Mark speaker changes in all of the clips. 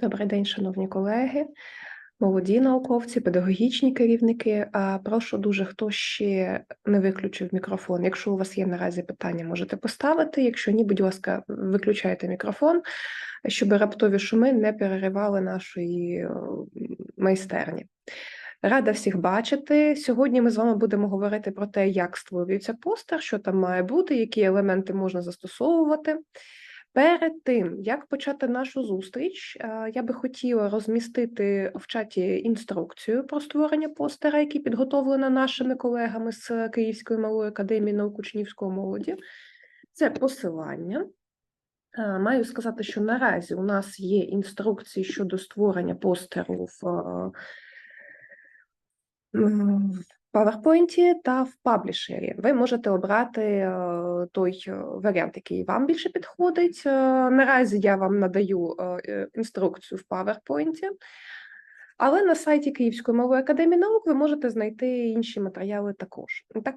Speaker 1: Добрий день, шановні колеги, молоді науковці, педагогічні керівники. Прошу дуже, хто ще не виключив мікрофон. Якщо у вас є наразі питання, можете поставити. Якщо ні, будь ласка, виключайте мікрофон, щоб раптові шуми не переривали нашої е, майстерні. Рада всіх бачити. Сьогодні ми з вами будемо говорити про те, як створюється постер, що там має бути, які елементи можна застосовувати. Перед тим, як почати нашу зустріч, е, я би хотіла розмістити в чаті інструкцію про створення постера, який підготовлено нашими колегами з Київської малої академії наук учнівської молоді. Це посилання. Е, Маю сказати, що наразі у нас є інструкції щодо створення постеру в е, PowerPoint та в паблішері. Ви можете обрати е, той е, варіант, який вам більше підходить. Е, Наразі я вам надаю інструкцію в PowerPoint. Але на сайті Київської малої академії наук ви можете знайти інші матеріали також. Так,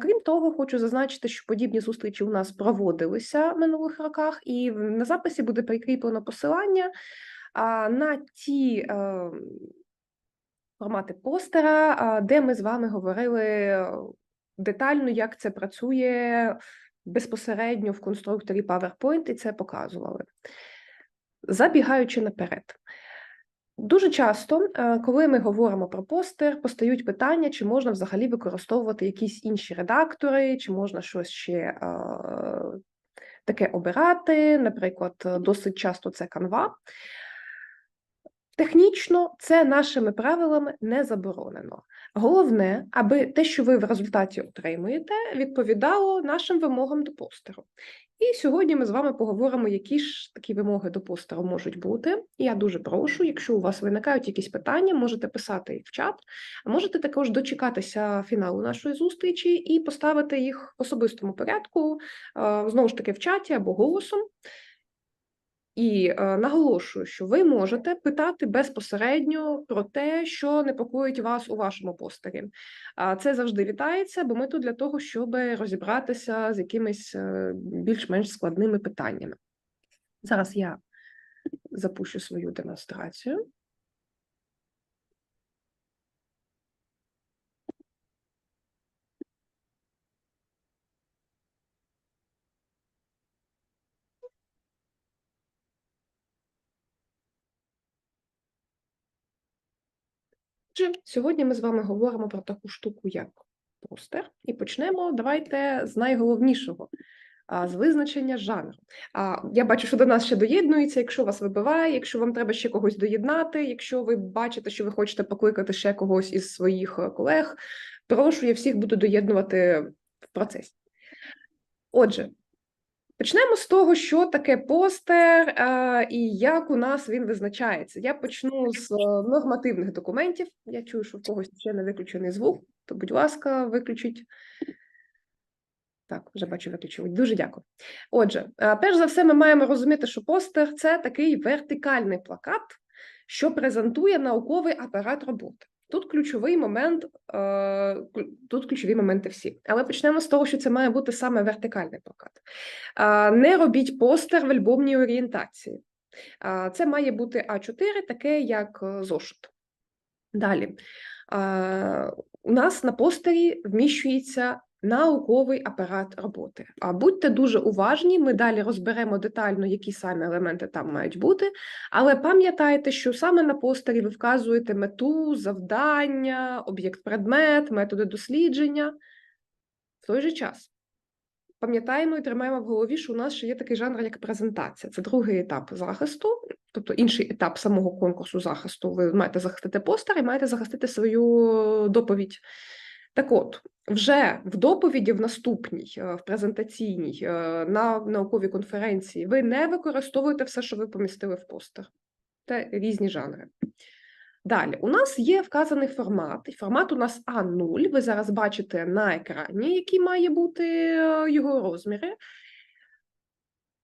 Speaker 1: крім того, хочу зазначити, що подібні зустрічі у нас проводилися в минулих роках, і на записі буде прикріплено посилання на ті формати постера, де ми з вами говорили е, детально, як це працює безпосередньо в конструкторі PowerPoint, і це показували. Забігаючи наперед. Дуже часто, е, коли ми говоримо про постер, постають питання, чи можна взагалі використовувати якісь інші редактори, чи можна щось ще е, таке обирати. Наприклад, досить часто це Canva. Технічно це нашими правилами не заборонено. Головне, аби те, що ви в результаті отримуєте, відповідало нашим вимогам до постеру. І сьогодні ми з вами поговоримо, які ж такі вимоги до постеру можуть бути. Я дуже прошу, якщо у вас виникають якісь питання, можете писати їх в чат, а можете також дочекатися фіналу нашої зустрічі і поставити їх в особистому порядку, знову ж таки в чаті або голосом. І е, наголошую, що ви можете питати безпосередньо про те, що непокоїть вас у вашому постері. А це завжди вітається, бо ми тут для того, щоб розібратися з якимись е, більш-менш складними питаннями. Зараз я запущу свою демонстрацію. Отже, сьогодні ми з вами говоримо про таку штуку, як постер, і почнемо. Давайте з найголовнішого. З визначення жанру. Я бачу, що до нас ще доєднується. Якщо вас вибиває, якщо вам треба ще когось доєднати, якщо ви бачите, що ви хочете покликати ще когось із своїх е, колег, прошу, я всіх буду доєднувати в процесі. Отже, Почнемо з того, що таке постер е, і як у нас він визначається. Я почну з е, нормативних документів. Я чую, що в когось ще не виключений звук, то, будь ласка, виключіть. Так, вже бачу, виключили. Дуже дякую. Отже, е, перш за все, ми маємо розуміти, що постер це такий вертикальний плакат, що презентує науковий апарат роботи. Тут ключовий момент, е, тут ключові моменти всі. Але почнемо з того, що це має бути саме вертикальний плакат. Не робіть постер в альбомній орієнтації. Це має бути А4, таке як е, зошит. Далі. У нас на постері вміщується науковий апарат роботи. А будьте дуже уважні, ми далі розберемо детально, які саме елементи там мають бути. Але пам'ятайте, що саме на постері ви вказуєте мету, завдання, об'єкт-предмет, методи дослідження. В той же час пам'ятаємо і тримаємо в голові, що у нас ще є такий жанр, як презентація. Це другий етап захисту, тобто інший етап самого конкурсу захисту. Ви маєте захистити постер і маєте захистити свою доповідь. Так от, вже в доповіді, в наступній, е, в презентаційній, е, на науковій конференції, ви не використовуєте все, що ви помістили в постер. Це різні жанри. Далі, у нас є вказаний формат, і формат у нас А0. Ви зараз бачите на екрані, який має бути е, його розміри.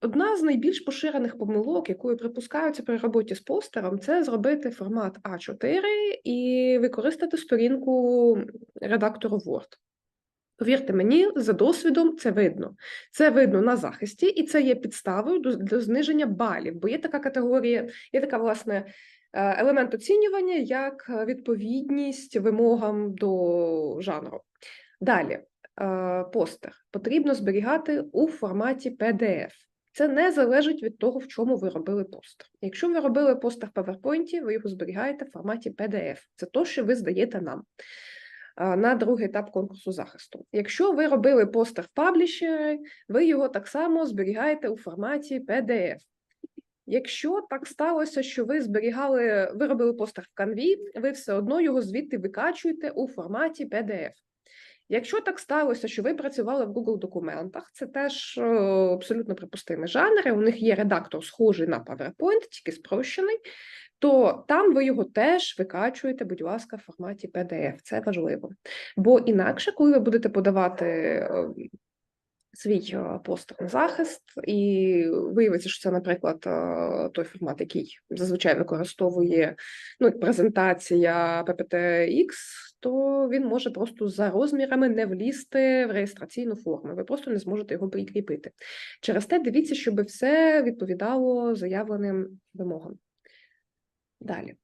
Speaker 1: Одна з найбільш поширених помилок, якою припускаються при роботі з постером, це зробити формат А4 і використати сторінку редактору Word. Повірте мені, за досвідом це видно. Це видно на захисті, і це є підставою до, зниження балів, бо є така категорія, є така власне е, елемент оцінювання як відповідність вимогам до жанру. Далі, е, постер потрібно зберігати у форматі PDF. Це не залежить від того, в чому ви робили постер. Якщо ви робили постер в PowerPoint, ви його зберігаєте в форматі PDF. Це то, що ви здаєте нам на другий етап конкурсу захисту. Якщо ви робили постер в паблішері, ви його так само зберігаєте у форматі PDF. Якщо так сталося, що ви зберігали, ви робили постер в канві, ви все одно його звідти викачуєте у форматі PDF. Якщо так сталося, що ви працювали в Google документах, це теж абсолютно припустимий жанр. У них є редактор, схожий на PowerPoint, тільки спрощений, то там ви його теж викачуєте, будь ласка, в форматі PDF. Це важливо. Бо інакше, коли ви будете подавати ем, свій е, постер на захист, і виявиться, що це, наприклад, е, той формат, який зазвичай використовує ну, презентація PPT-X, то він може просто за розмірами не влізти в реєстраційну форму. Ви просто не зможете його прикріпити. Через те дивіться, щоб все відповідало заявленим вимогам. Далі.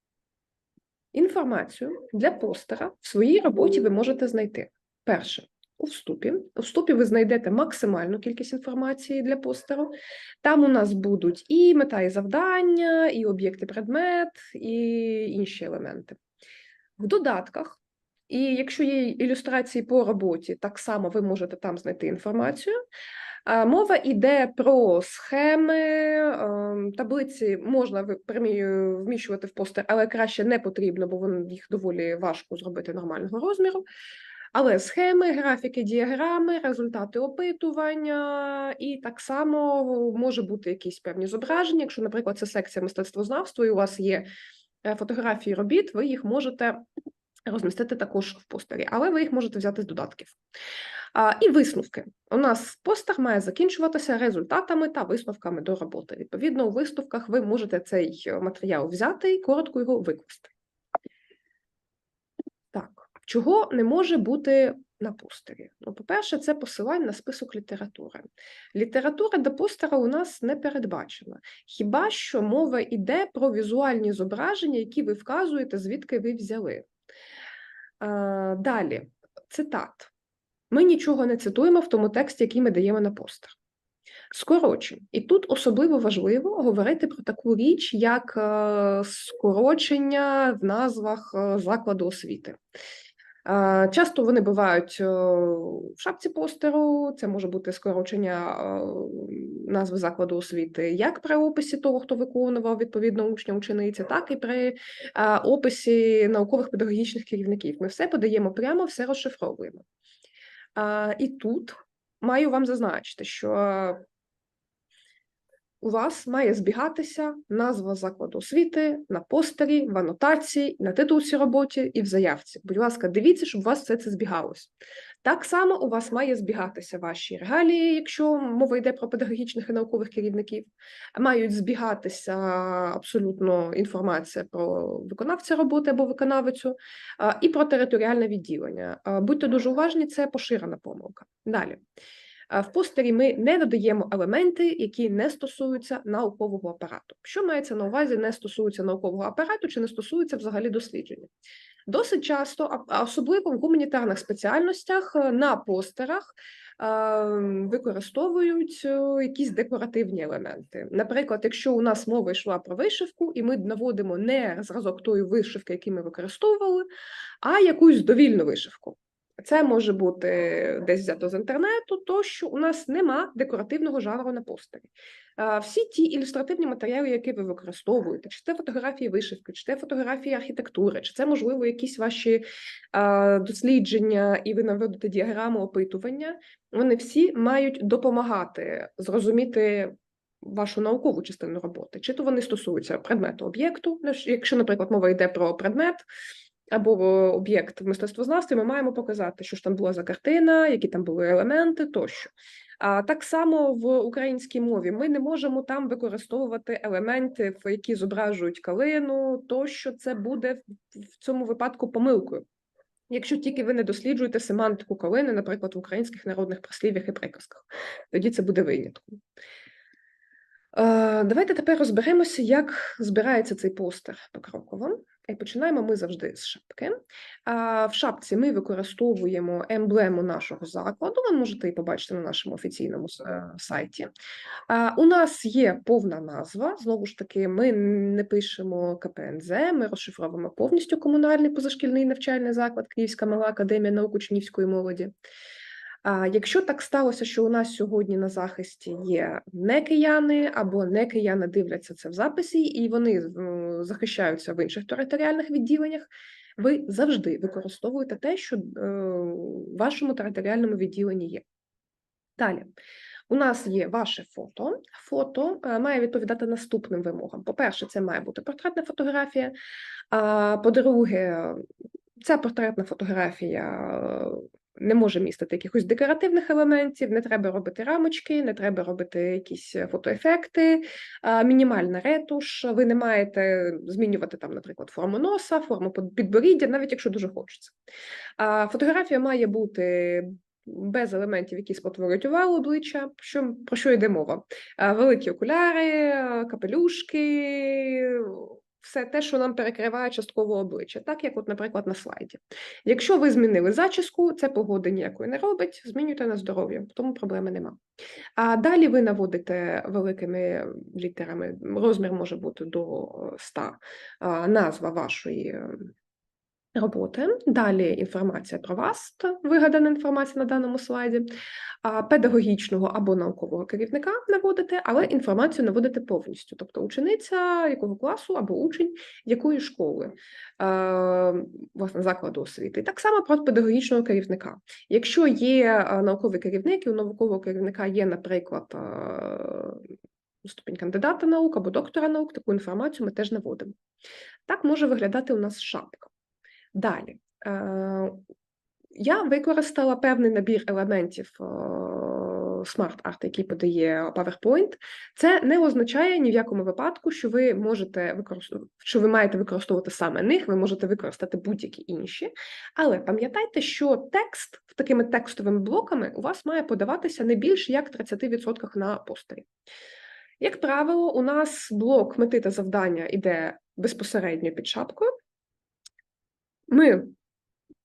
Speaker 1: Інформацію для постера в своїй роботі ви можете знайти. Перше, у вступі. У вступі ви знайдете максимальну кількість інформації для постеру. Там у нас будуть і мета і завдання, і об'єкти предмет, і інші елементи. В додатках, і якщо є ілюстрації по роботі, так само ви можете там знайти інформацію. Мова йде про схеми, ем, таблиці можна вміщувати в постер, але краще не потрібно, бо їх доволі важко зробити нормального розміру. Але схеми, графіки, діаграми, результати опитування, і так само може бути якісь певні зображення. Якщо, наприклад, це секція мистецтвознавства, і у вас є е, фотографії робіт, ви їх можете розмістити також в постері, але ви їх можете взяти з додатків. І висновки. У нас постер має закінчуватися результатами та висновками до роботи. Відповідно, у висновках ви можете цей матеріал взяти і коротко його викласти. Так, чого не може бути на постері? Ну, по-перше, це посилання на список літератури. Література до постера у нас не передбачена. Хіба що мова йде про візуальні зображення, які ви вказуєте, звідки ви взяли. Далі, цитат. Ми нічого не цитуємо в тому тексті, який ми даємо на постер. Скорочень. І тут особливо важливо говорити про таку річ, як е, скорочення в назвах е, закладу освіти. Е, часто вони бувають в шапці постеру, це може бути скорочення назви закладу освіти, як при описі того, хто виконував відповідно учня учениця, так і при описі наукових педагогічних керівників. Ми все подаємо прямо, все розшифровуємо. І тут маю вам зазначити, що у вас має збігатися назва закладу освіти на постері, в анотації, на титулці роботі і в заявці. Будь ласка, дивіться, щоб у вас все це збігалось. Так само у вас має збігатися ваші регалії, якщо мова йде про педагогічних і наукових керівників, мають збігатися абсолютно інформація про виконавця роботи або виконавицю, і про територіальне відділення. Будьте дуже уважні, це поширена помилка. Далі. В постері ми не додаємо елементи, які не стосуються наукового апарату. Що мається на увазі, не стосуються наукового апарату чи не стосуються взагалі дослідження? Досить часто, особливо в гуманітарних спеціальностях, е, на постерах використовують е, якісь декоративні елементи. Наприклад, якщо у нас мова йшла про вишивку, і ми наводимо не зразок тої вишивки, які ми використовували, а якусь довільну вишивку. Це може бути десь взято з інтернету, то що у нас нема декоративного жанру на постері. Всі ті ілюстративні матеріали, які ви використовуєте, чи це фотографії вишивки, чи це фотографії архітектури, чи це, можливо, якісь ваші дослідження, і ви наведете діаграму опитування, вони всі мають допомагати зрозуміти. Вашу наукову частину роботи, чи то вони стосуються предмету об'єкту, якщо, наприклад, мова йде про предмет, або об'єкт в мистецтвознавстві, ми маємо показати, що ж там була за картина, які там були елементи тощо. А так само в українській мові ми не можемо там використовувати елементи, які зображують калину, тощо це буде в цьому випадку помилкою. Якщо тільки ви не досліджуєте семантику калини, наприклад, в українських народних прислів'ях і приказках, тоді це буде винятком. Е, Давайте тепер розберемося, як збирається цей постер покроково. І починаємо ми завжди з шапки. В шапці ми використовуємо емблему нашого закладу. Ви можете її побачити на нашому офіційному е, сайті. У нас є повна назва. Знову ж таки, ми не пишемо КПНЗ, ми розшифровуємо повністю комунальний позашкільний навчальний заклад Київська мала академія наук учнівської молоді. Якщо так сталося, що у нас сьогодні на захисті є не кияни або не кияни дивляться це в записі, і вони захищаються в інших територіальних відділеннях, ви завжди використовуєте те, що е, в вашому територіальному відділенні є. Далі. У нас є ваше фото. Фото е, має відповідати наступним вимогам. По-перше, це має бути портретна фотографія. По-друге, ця портретна фотографія не може містити якихось декоративних елементів, не треба робити рамочки, не треба робити якісь фотоефекти, мінімальна ретуш. Ви не маєте змінювати там, наприклад, форму носа, форму підборіддя, навіть якщо дуже хочеться. А фотографія має бути без елементів, які спотворюють увагу обличчя. Що, про що йде мова? Великі окуляри, капелюшки, все те, що нам перекриває частково обличчя, так як, от, наприклад, на слайді. Якщо ви змінили зачіску, це погоди ніякої не робить, змінюйте на здоров'я, тому проблеми нема. А далі ви наводите великими літерами, розмір може бути до 100, назва вашої роботи. Далі інформація про вас, та вигадана інформація на даному слайді, педагогічного або наукового керівника наводите, але інформацію наводите повністю, тобто учениця якого класу або учень якої школи, власне, закладу освіти. І так само про педагогічного керівника. Якщо є науковий керівник, і у наукового керівника є, наприклад, ступінь кандидата наук або доктора наук, таку інформацію ми теж наводимо. Так може виглядати у нас шапка. Далі. Е, Я використала певний набір елементів Art, який подає PowerPoint. Це не означає ні в якому випадку, що ви можете використовувати, що ви маєте використовувати саме них, ви можете використати будь-які інші. Але пам'ятайте, що текст такими текстовими блоками у вас має подаватися не більше як 30% на постері. Як правило, у нас блок мети та завдання йде безпосередньо під шапкою. Ми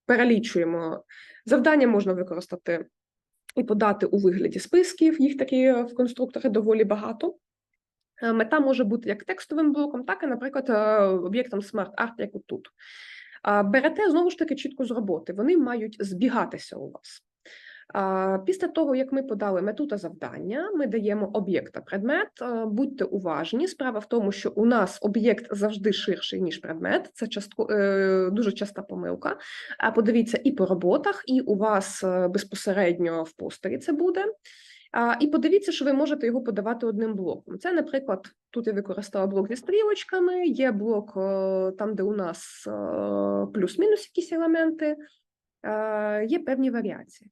Speaker 1: перелічуємо завдання, можна використати і подати у вигляді списків, їх такі е, в конструкторі доволі багато. Е, Мета може бути як текстовим блоком, так і, наприклад, е, об'єктом Art, як отут. Берете знову ж таки чітко з роботи, вони мають збігатися у вас. Після того, як ми подали мету та завдання, ми даємо об'єкт та предмет. Будьте уважні. Справа в тому, що у нас об'єкт завжди ширший, ніж предмет. Це частко, е, дуже часта помилка. А подивіться і по роботах, і у вас е, безпосередньо в постері це буде. І подивіться, що ви можете його подавати одним блоком. Це, наприклад, тут я використала блок зі стрілочками, є блок е, там, де у нас плюс-мінус якісь елементи, є певні варіації.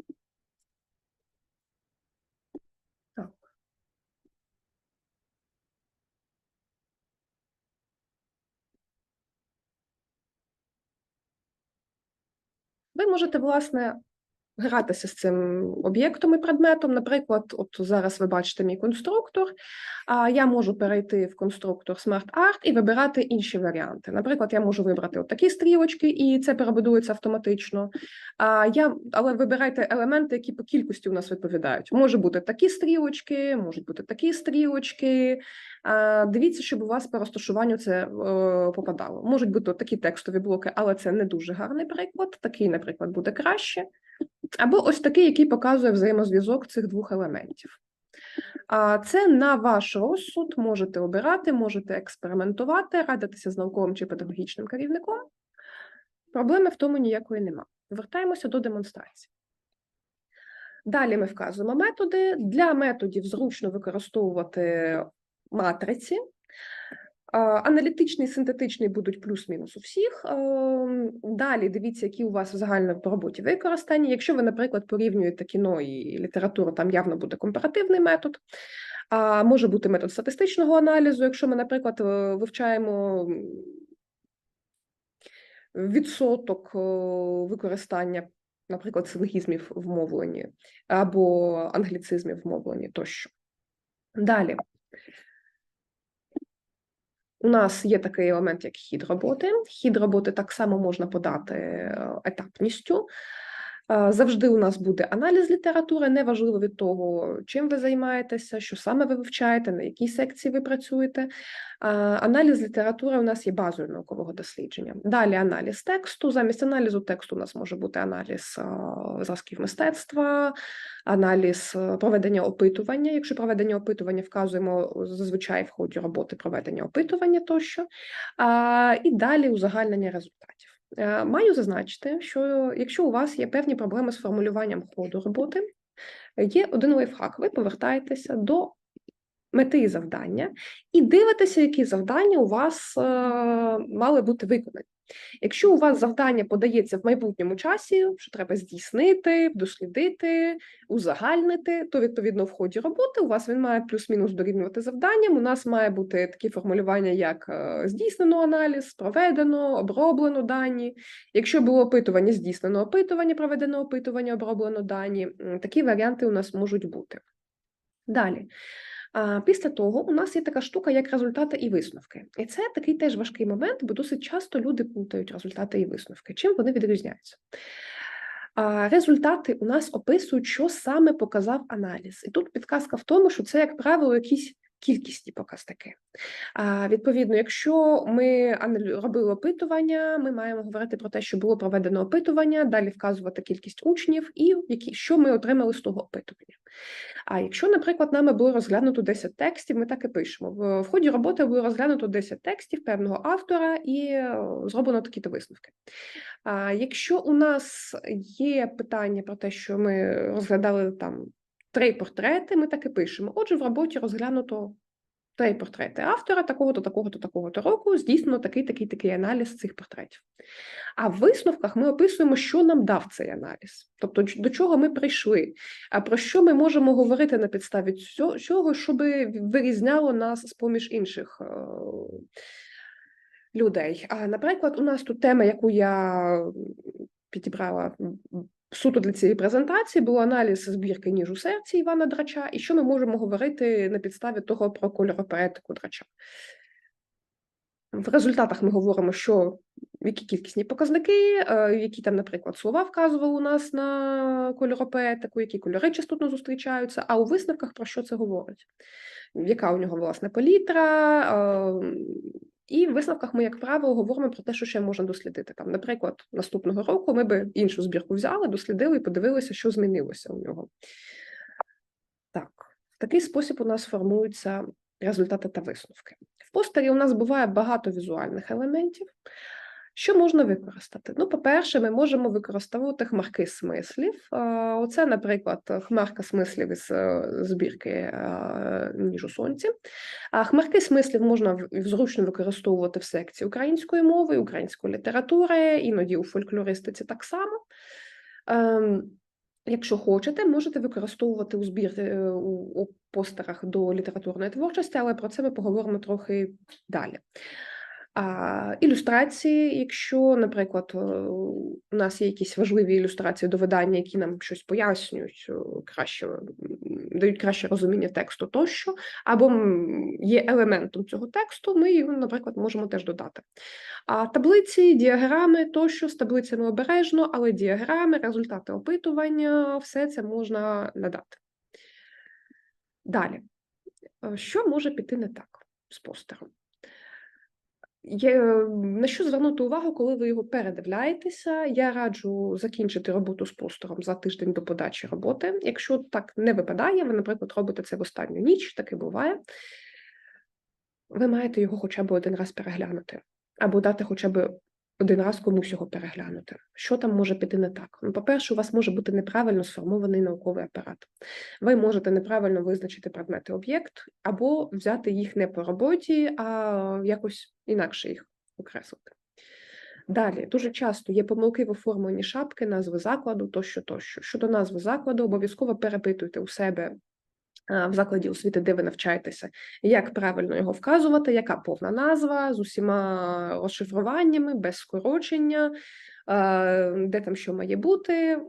Speaker 1: Ви можете, власне, гратися з цим об'єктом і предметом. Наприклад, от зараз ви бачите мій конструктор, а я можу перейти в конструктор Smart Art і вибирати інші варіанти. Наприклад, я можу вибрати от такі стрілочки, і це перебудується автоматично. А я, але вибирайте елементи, які по кількості у нас відповідають. Може бути такі стрілочки, можуть бути такі стрілочки. А, Дивіться, щоб у вас по розташуванню це е, попадало. Можуть бути от такі текстові блоки, але це не дуже гарний приклад. Такий, наприклад, буде краще. Або ось такий, який показує взаємозв'язок цих двох елементів. Це на ваш розсуд можете обирати, можете експериментувати, радитися з науковим чи педагогічним керівником. Проблеми в тому ніякої нема. Вертаємося до демонстрації. Далі ми вказуємо методи. Для методів зручно використовувати матриці. А, Аналітичний, синтетичний будуть плюс-мінус у всіх. Ем, Далі дивіться, які у вас загально по роботі використані. Якщо ви, наприклад, порівнюєте кіно і літературу, там явно буде компаративний метод. А може бути метод статистичного аналізу, якщо ми, наприклад, е, вивчаємо відсоток е, використання, наприклад, силогізмів в мовленні або англіцизмів в мовленні тощо. Далі. У нас є такий елемент, як хід роботи. Хід роботи так само можна подати е, етапністю. Завжди у нас буде аналіз літератури, неважливо від того, чим ви займаєтеся, що саме ви вивчаєте, на якій секції ви працюєте. Аналіз літератури у нас є базою наукового дослідження. Далі аналіз тексту. Замість аналізу тексту у нас може бути аналіз зразків мистецтва, аналіз проведення опитування. Якщо проведення опитування вказуємо зазвичай в ході роботи проведення опитування тощо, і далі узагальнення результатів. Е, Маю зазначити, що якщо у вас є певні проблеми з формулюванням ходу роботи, є один лайфхак. Ви повертаєтеся до мети і завдання і дивитеся, які завдання у вас е, мали бути виконані. Якщо у вас завдання подається в майбутньому часі, що треба здійснити, дослідити, узагальнити, то відповідно в ході роботи у вас він має плюс-мінус дорівнювати завданням. У нас має бути такі формулювання, як е, здійснено аналіз, проведено, оброблено дані. Якщо було опитування, здійснено опитування, проведено опитування, оброблено дані. Такі варіанти у нас можуть бути. Далі. Після того у нас є така штука, як результати і висновки. І це такий теж важкий момент, бо досить часто люди плутають результати і висновки. Чим вони відрізняються? Результати у нас описують, що саме показав аналіз. І тут підказка в тому, що це, як правило, якісь кількісні показники. А, Відповідно, якщо ми робили опитування, ми маємо говорити про те, що було проведено опитування, далі вказувати кількість учнів і які, що ми отримали з того опитування. А якщо, наприклад, нами було розглянуто 10 текстів, ми так і пишемо. В, ході роботи було розглянуто 10 текстів певного автора і е, зроблено такі-то висновки. А якщо у нас є питання про те, що ми розглядали там три портрети, ми так і пишемо. Отже, в роботі розглянуто три портрети автора такого-то, такого-то, такого-то року, здійснено такий, такий, такий аналіз цих портретів. А в висновках ми описуємо, що нам дав цей аналіз, тобто до чого ми прийшли, а про що ми можемо говорити на підставі цього, щоб вирізняло нас з поміж інших е, людей. А, наприклад, у нас тут тема, яку я підібрала суто для цієї презентації, був аналіз збірки ніж у серці Івана Драча, і що ми можемо говорити на підставі того про кольоропоетику Драча. В результатах ми говоримо, що які кількісні показники, е, які там, наприклад, слова вказували у нас на кольоропоетику, які кольори частотно зустрічаються, а у висновках про що це говорить, яка у нього власне палітра. І в висновках ми, як правило, говоримо про те, що ще можна дослідити. Там, наприклад, наступного року ми би іншу збірку взяли, дослідили і подивилися, що змінилося у нього. Так, в такий спосіб у нас формуються результати та висновки. В постері у нас буває багато візуальних елементів. Що можна використати? Ну, по-перше, ми можемо використовувати хмарки смислів. Оце, наприклад, хмарка смислів із е, збірки е, ніж у сонці. А хмарки смислів можна зручно використовувати в секції української мови, української літератури, іноді у фольклористиці так само. Ем, Якщо хочете, можете використовувати у збір е, у постерах до літературної творчості, але про це ми поговоримо трохи далі. А, ілюстрації, якщо, наприклад, у нас є якісь важливі ілюстрації до видання, які нам щось пояснюють, краще дають краще розуміння тексту тощо, або є елементом цього тексту, ми його, наприклад, можемо теж додати. А таблиці, діаграми тощо з таблицями обережно, але діаграми, результати опитування, все це можна надати. Далі, Е, що може піти не так з постером? Є, на що звернути увагу, коли ви його передивляєтеся? Я раджу закінчити роботу з постером за тиждень до подачі роботи. Якщо так не випадає, ви, наприклад, робите це в останню ніч, таке буває. Ви маєте його хоча б один раз переглянути, або дати хоча б один раз комусь його переглянути. Що там може піти не так? Ну, по-перше, у вас може бути неправильно сформований науковий апарат. Ви можете неправильно визначити предмети об'єкт, або взяти їх не по роботі, а якось інакше їх окреслити. Далі дуже часто є помилки в оформленні шапки, назви закладу тощо, тощо. Щодо назви закладу, обов'язково перепитуйте у себе в закладі освіти, де ви навчаєтеся, як правильно його вказувати, яка повна назва з усіма розшифруваннями, без скорочення, де там що має бути.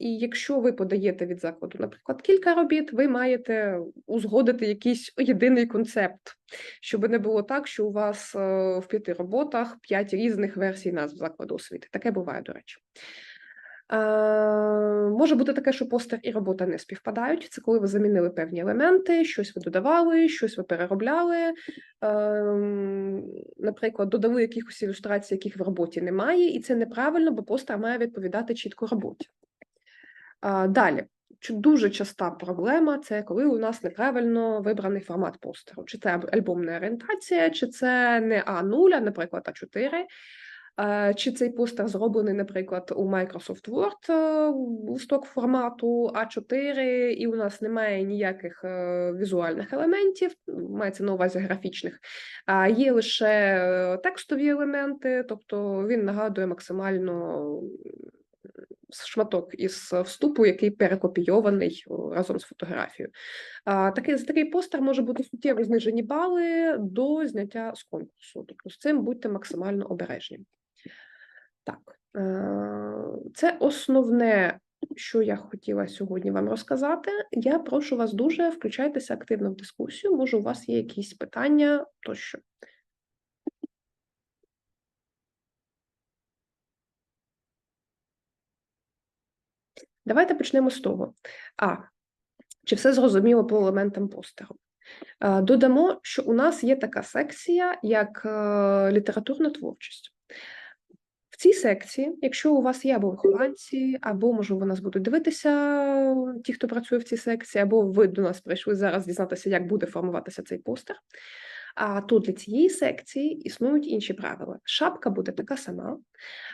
Speaker 1: І якщо ви подаєте від закладу, наприклад, кілька робіт, ви маєте узгодити якийсь єдиний концепт, щоб не було так, що у вас е, в п'яти роботах п'ять різних версій назв закладу освіти. Таке буває, до речі. Е, Може бути таке, що постер і робота не співпадають. Це коли ви замінили певні елементи, щось ви додавали, щось ви переробляли. Ем, Наприклад, додали якихось ілюстрацій, яких в роботі немає, і це неправильно, бо постер має відповідати чітко роботі. Далі, дуже часта проблема це коли у нас неправильно вибраний формат постеру. Чи це альбомна орієнтація, чи це не А0, а, наприклад, А4. Чи цей постер зроблений, наприклад, у Microsoft Word е, сток формату А4, і у нас немає ніяких е, візуальних елементів, мається на увазі графічних, а є лише е, текстові елементи, тобто він нагадує максимально шматок із вступу, який перекопійований разом з фотографією. Такий, такий постер може бути суттєво знижені бали до зняття з конкурсу. Тобто з цим будьте максимально обережні. Так, е, це основне, що я хотіла сьогодні вам розказати. Я прошу вас дуже включайтеся активно в дискусію. Може, у вас є якісь питання тощо. Давайте почнемо з того. А. Чи все зрозуміло по елементам постеру? Е, Додамо, що у нас є така секція, як е, літературна творчість. Цій секції, якщо у вас є або вихованці, або, можливо, нас будуть дивитися ті, хто працює в цій секції, або ви до нас прийшли зараз дізнатися, як буде формуватися цей постер. А тут для цієї секції існують інші правила. Шапка буде така сама,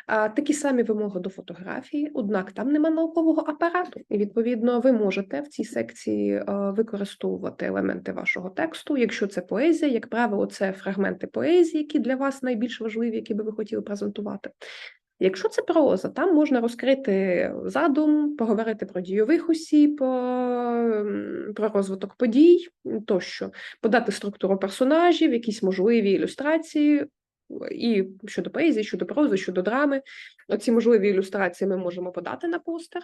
Speaker 1: такі самі вимоги до фотографії, однак там нема наукового апарату. І відповідно ви можете в цій секції е, використовувати елементи вашого тексту. Якщо це поезія, як правило, це фрагменти поезії, які для вас найбільш важливі, які би ви хотіли презентувати. Якщо це проза, там можна розкрити задум, поговорити про дійових осіб, про розвиток подій тощо, подати структуру персонажів, якісь можливі ілюстрації, і щодо поезії, щодо прози, щодо драми. Оці можливі ілюстрації ми можемо подати на постер.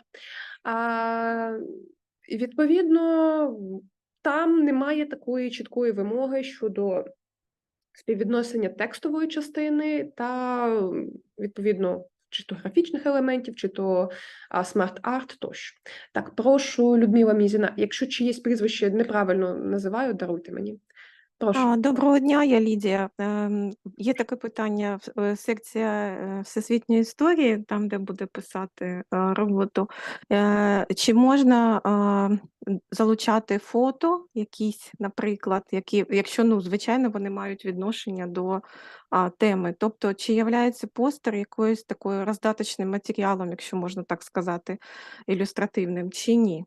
Speaker 1: А, відповідно, там немає такої чіткої вимоги щодо співвідносення текстової частини та відповідно чи то графічних елементів, чи то смарт-арт тощо. Так, прошу, Людмила Мізіна, якщо чиєсь прізвище неправильно називаю, даруйте мені. Прошу.
Speaker 2: Доброго дня, я Лідія. Є таке питання, е, секція е, всесвітньої історії, там, де буде писати е, роботу. Чи можна залучати фото якісь, наприклад, які, якщо, ну, звичайно, вони мають відношення до теми. Тобто, чи являється постер якоюсь такою роздаточним матеріалом, якщо можна так сказати, ілюстративним, чи ні?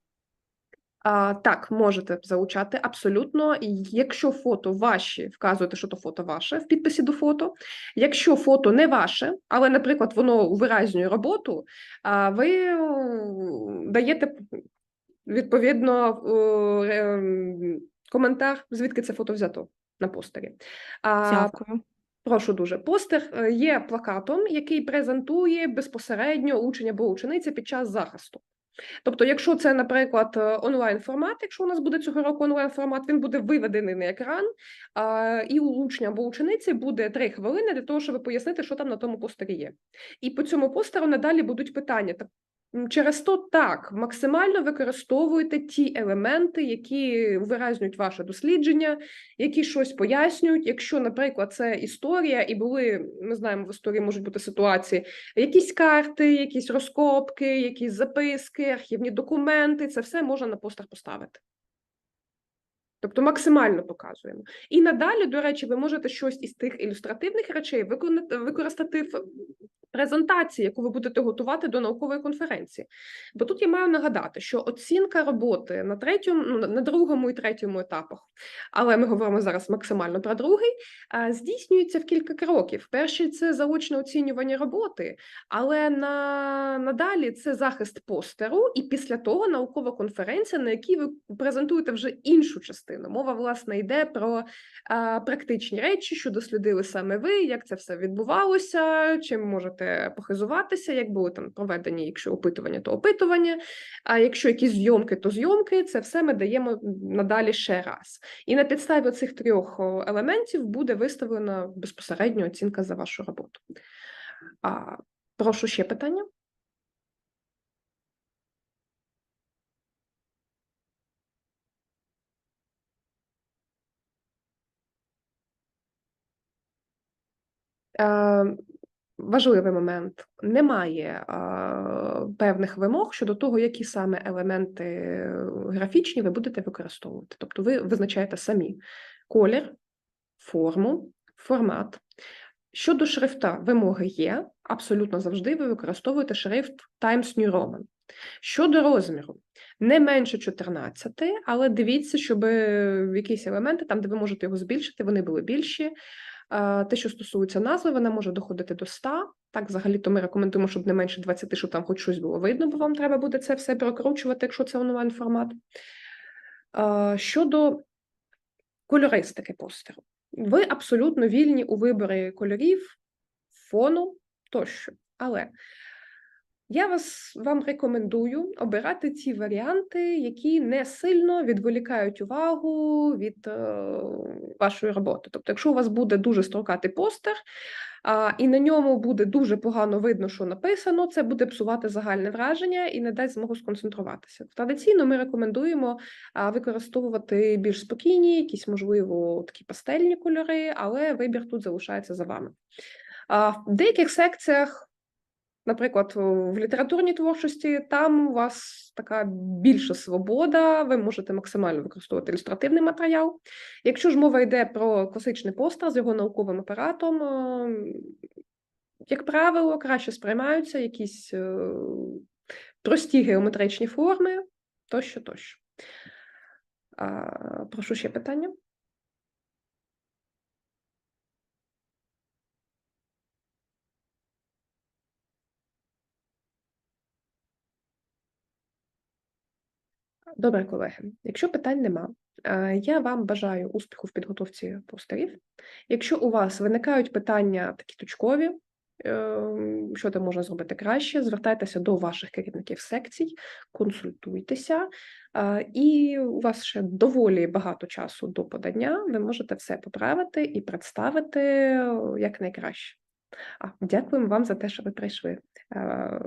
Speaker 1: А, так, можете залучати абсолютно. Якщо фото ваші, вказуєте, що то фото ваше в підписі до фото. Якщо фото не ваше, але, наприклад, воно виразнює роботу, а ви даєте відповідно коментар, звідки це фото взято на постері. А,
Speaker 2: Дякую.
Speaker 1: Прошу дуже. Постер е, є плакатом, який презентує безпосередньо учень або учениця під час захисту. Тобто, якщо це, наприклад, е, онлайн-формат, якщо у нас буде цього року онлайн-формат, він буде виведений на екран, а, і у учня або учениці буде три хвилини для того, щоб пояснити, що там на тому постері є. І по цьому постеру надалі будуть питання. Через то так, максимально використовуйте ті елементи, які виразнюють ваше дослідження, які щось пояснюють. Якщо, наприклад, це історія, і були, ми знаємо, в історії можуть бути ситуації, якісь карти, якісь розкопки, якісь записки, архівні документи, це все можна на постер поставити. Тобто максимально показуємо. І надалі, до речі, ви можете щось із тих ілюстративних речей використати в презентації, яку ви будете готувати до наукової конференції. Бо тут я маю нагадати, що оцінка роботи на третьому, ну, на другому і третьому етапах, але ми говоримо зараз максимально про другий, здійснюється в кілька кроків. Перший це заочне оцінювання роботи, але на надалі це захист постеру, і після того наукова конференція, на якій ви презентуєте вже іншу частину. Мова власне йде про а, практичні речі, що дослідили саме ви, як це все відбувалося, чим можете похизуватися, як були там проведені, якщо опитування, то опитування. А якщо якісь зйомки, то зйомки. Це все ми даємо надалі ще раз. І на підставі цих трьох елементів буде виставлена безпосередньо оцінка за вашу роботу. А, прошу ще питання. Важливий момент. Немає е, певних вимог щодо того, які саме елементи графічні ви будете використовувати. Тобто ви визначаєте самі колір, форму, формат. Щодо шрифта, вимоги є. Абсолютно завжди ви використовуєте шрифт Times New Roman. Щодо розміру, не менше 14, але дивіться, щоб якісь елементи, там, де ви можете його збільшити, вони були більші. Е, Те, що стосується назви, вона може доходити до 100. Так, взагалі-то ми рекомендуємо, щоб не менше 20, щоб там хоч щось було видно, бо вам треба буде це все прокручувати, якщо це онлайн формат. Е, Щодо кольористики постеру, ви абсолютно вільні у виборі кольорів, фону тощо. Але я вас вам рекомендую обирати ті варіанти, які не сильно відволікають увагу від е, вашої роботи. Тобто, якщо у вас буде дуже строкатий постер, а, і на ньому буде дуже погано видно, що написано, це буде псувати загальне враження і не дасть змогу сконцентруватися. Традиційно ми рекомендуємо використовувати більш спокійні, якісь, можливо, такі пастельні кольори, але вибір тут залишається за вами. А, в деяких секціях Наприклад, в літературній творчості там у вас така більша свобода, ви можете максимально використовувати ілюстративний матеріал. Якщо ж мова йде про класичний постер з його науковим апаратом, е, як правило, краще сприймаються якісь е, прості геометричні форми, тощо, тощо. Прошу ще питання. Добре, колеги. Якщо питань нема, е, я вам бажаю успіху в підготовці постерів. Якщо у вас виникають питання такі точкові, ем, що там можна зробити краще, звертайтеся до ваших керівників секцій, консультуйтеся, е, і у вас ще доволі багато часу до подання. Ви можете все поправити і представити якнайкраще. А, Дякуємо вам за те, що ви прийшли. Е,